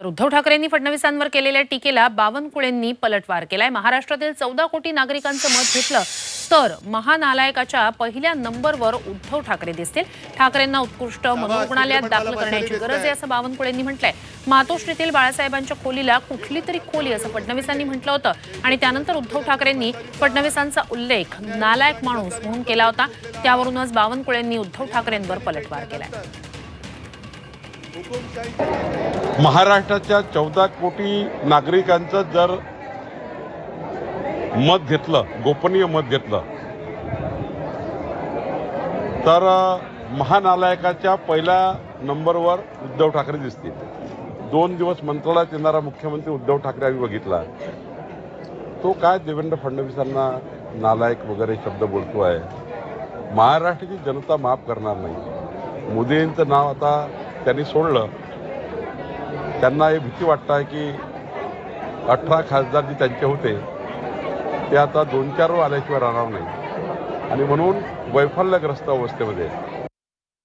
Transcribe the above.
तर उद्धव ठाकरेंनी फडणवीसांवर केलेल्या टीकेला बावनकुळेंनी पलटवार केलाय. महाराष्ट्रातील चौदा कोटी नागरिकांचं मत घेतलं तर महानालायकाच्या पहिल्या नंबरवर उद्धव ठाकरे दिसतील. ठाकरेंना उत्कृष्ट मनोरुग्णालयात दाखल करण्याची गरज आहे असं बावनकुळेंनी म्हटलंय. मातोश्रीतील बाळासाहेबांच्या खोलीला कुठली तरी खोली असं फडणवीसांनी म्हटलं होतं. आणि त्यानंतर उद्धव ठाकरेंनी फडणवीसांचा उल्लेख नालायक माणूस म्हणून केला होता. त्यावरूनच बावनकुळेंनी उद्धव ठाकरेंवर पलटवार केलाय. महाराष्ट्राच्या चौदा कोटी नागरिकांचं जर मत घेतलं गोपनीय मत घेतलं तर महानालायकाच्या पहिल्या नंबरवर उद्धव ठाकरे दिसतील. दोन दिवस मंत्रालयात येणारा मुख्यमंत्री उद्धव ठाकरे आम्ही बघितला. तो काय देवेंद्र फडणवीसांना नालायक वगैरे शब्द बोलतो आहे महाराष्ट्राची जनता माफ करणार नाही. मोदींचं नाव आता त्यांनी सोडलं. त्यांना हे भीती वाटत आहे की अठरा खासदार जे त्यांचे होते ते आता दोन चार वर आल्याशिवाय राहणार नाही. आणि म्हणून वैफल्यग्रस्त अवस्थेमध्ये